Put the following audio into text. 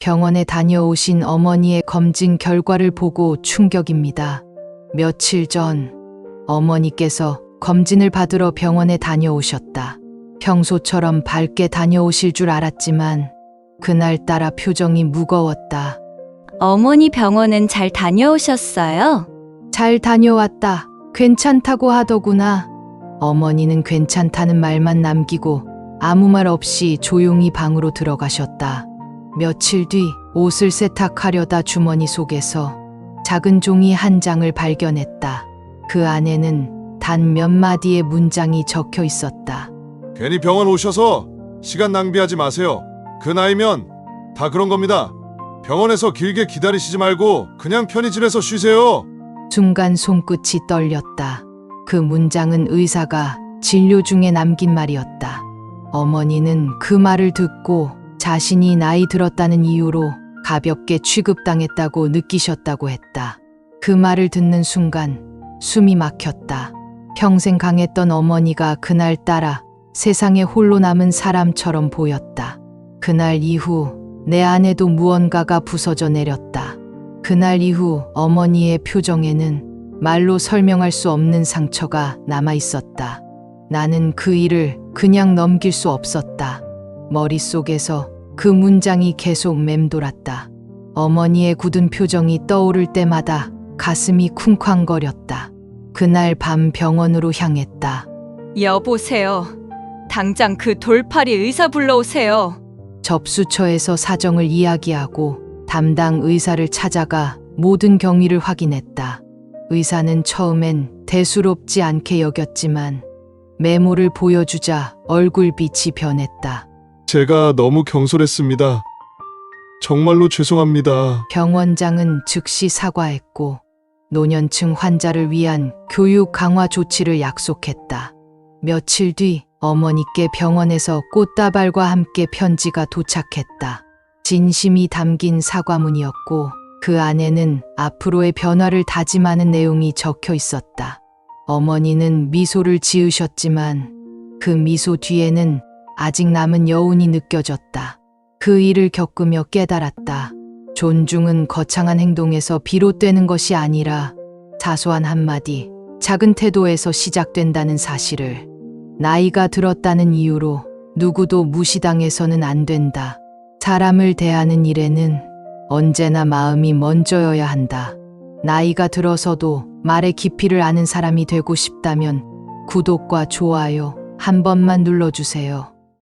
병원에 다녀오신 어머니의 검진 결과를 보고 충격입니다. 며칠 전 어머니께서 검진을 받으러 병원에 다녀오셨다. 평소처럼 밝게 다녀오실 줄 알았지만 그날따라 표정이 무거웠다. 어머니 병원은 잘 다녀오셨어요? 잘 다녀왔다. 괜찮다고 하더구나. 어머니는 괜찮다는 말만 남기고 아무 말 없이 조용히 방으로 들어가셨다. 며칠 뒤 옷을 세탁하려다 주머니 속에서 작은 종이 한 장을 발견했다. 그 안에는 단 몇 마디의 문장이 적혀 있었다. 괜히 병원 오셔서 시간 낭비하지 마세요. 그 나이면 다 그런 겁니다. 병원에서 길게 기다리시지 말고 그냥 편히 집에서 쉬세요. 순간 손끝이 떨렸다. 그 문장은 의사가 진료 중에 남긴 말이었다. 어머니는 그 말을 듣고 자신이 나이 들었다는 이유로 가볍게 취급당했다고 느끼셨다고 했다. 그 말을 듣는 순간 숨이 막혔다. 평생 강했던 어머니가 그날 따라 세상에 홀로 남은 사람처럼 보였다. 그날 이후 내 안에도 무언가가 부서져 내렸다. 그날 이후 어머니의 표정에는 말로 설명할 수 없는 상처가 남아 있었다. 나는 그 일을 그냥 넘길 수 없었다. 머릿속에서 그 문장이 계속 맴돌았다. 어머니의 굳은 표정이 떠오를 때마다 가슴이 쿵쾅거렸다. 그날 밤 병원으로 향했다. 여보세요. 당장 그 돌팔이 의사 불러오세요. 접수처에서 사정을 이야기하고 담당 의사를 찾아가 모든 경위를 확인했다. 의사는 처음엔 대수롭지 않게 여겼지만 메모를 보여주자 얼굴빛이 변했다. 제가 너무 경솔했습니다. 정말로 죄송합니다. 병원장은 즉시 사과했고 노년층 환자를 위한 교육 강화 조치를 약속했다. 며칠 뒤 어머니께 병원에서 꽃다발과 함께 편지가 도착했다. 진심이 담긴 사과문이었고 그 안에는 앞으로의 변화를 다짐하는 내용이 적혀 있었다. 어머니는 미소를 지으셨지만 그 미소 뒤에는 아직 남은 여운이 느껴졌다. 그 일을 겪으며 깨달았다. 존중은 거창한 행동에서 비롯되는 것이 아니라 사소한 한마디, 작은 태도에서 시작된다는 사실을 나이가 들었다는 이유로 누구도 무시당해서는 안 된다. 사람을 대하는 일에는 언제나 마음이 먼저여야 한다. 나이가 들어서도 말의 깊이를 아는 사람이 되고 싶다면 구독과 좋아요 한 번만 눌러주세요.